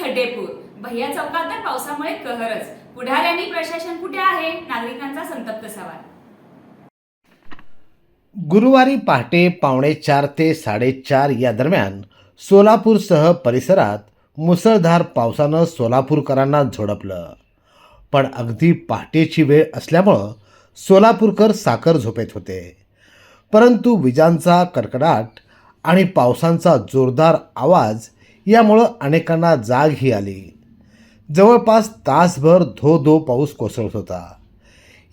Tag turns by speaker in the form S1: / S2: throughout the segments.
S1: खडेपूर. भैया चौकात तर पावसामुळे कहरच. पुढाऱ्यांनी प्रशासन कुठे आहे? नागरिकांचा संतप्त सवाल.
S2: गुरुवारी पहाटे पावणे चार ते साडेचार या दरम्यान सोलापूरसह परिसरात मुसळधार पावसानं सोलापूरकरांना झोडपलं. पण अगदी पहाटेची वेळ असल्यामुळं सोलापूरकर साखर झोपेत होते. परंतु विजांचा कडकडाट आणि पावसांचा जोरदार आवाज यामुळं अनेकांना जाग ही आली. जवळपास तासभर धो धो पाऊस कोसळत होता.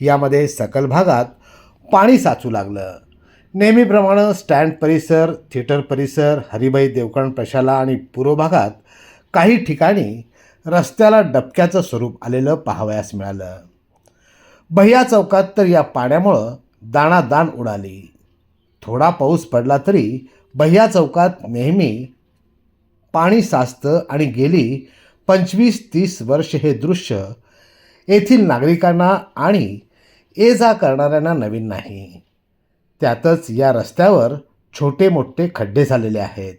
S2: यामध्ये सकल भागात पाणी साचू लागलं. नेहमीप्रमाणे स्टँड परिसर थिएटर परिसर हरिभाई देवकण प्रशाला आणि पूर्व भागात काही ठिकाणी रस्त्याला डबक्याचं स्वरूप आलेलं पाहावयास मिळालं. बह्या चौकात तर या पाण्यामुळं दाणादाण उडाली. थोडा पाऊस पडला तरी बह्या चौकात नेहमी पाणी साचतं आणि गेली पंचवीस तीस वर्ष हे दृश्य येथील नागरिकांना आणि ये जा करणाऱ्यांना नवीन नाही. त्यातच या रस्त्यावर छोटे मोठे खड्डे झालेले आहेत.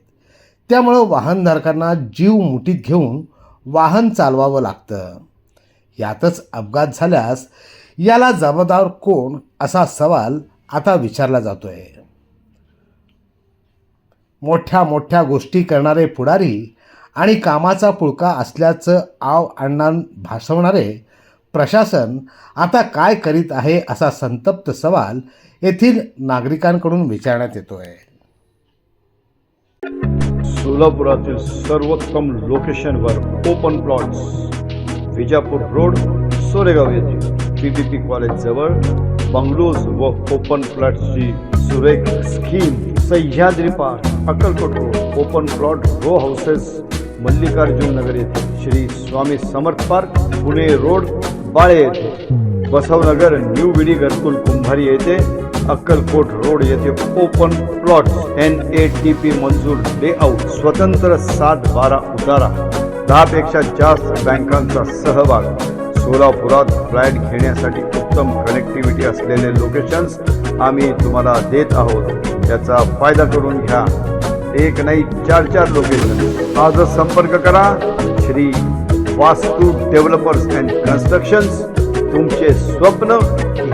S2: त्यामुळं वाहनधारकांना जीव मुठीत घेऊन वाहन चालवावं लागतं. यातच अपघात झाल्यास याला जबाबदार कोण असा सवाल आता विचारला जातो आहे मोठ्या मोठ्या गोष्टी करणारे पुढारी आणि कामाचा पुळका असल्याचं आव अण्णा भासवणारे प्रशासन आता काय करीत आहे असा संतप्त सवाल येथील नागरिकांकडून विचारण्यात येतोय.
S3: सोलापुरातील सर्वोत्तम लोकेशनवर open plots Vijapur road Soregaon येथे. पीपीपी कॉलेज जवळ बंगलोज व ओपन प्लॉट्सची सुरेख scheme Sahyadri park. Akkalkot road open plot row houses Mallikarjun Nagar येथे श्री स्वामी समर्थ पार्क पुणे रोड बाळे येथे. बसवनगर न्यू विडी घरकुल कुंभारी येथे अक्कलकोट रोड येथे open plot N A T P मंजूर लेआउट स्वतंत्र सात बारा उतारा दहापेक्षा जास्त बँकांचा सहभाग. सोलापुरात फ्लॅट घेण्यासाठी उत्तम कनेक्टिव्हिटी असलेले लोकेशन्स आम्ही तुम्हाला देत आहोत. त्याचा फायदा करून घ्या. एक नाही चार चार लोकेशन आजच संपर्क करा. श्री वास्तू डेव्हलपर्स अँड कन्स्ट्रक्शन्स तुमचे स्वप्न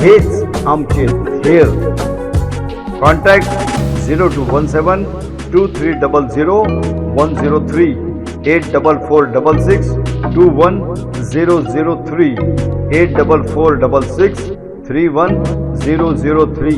S3: हेच आमचे ध्येय. Contact zero two one seven two three double zero one zero three eight double four double six two one zero zero three eight double four double six three one zero zero three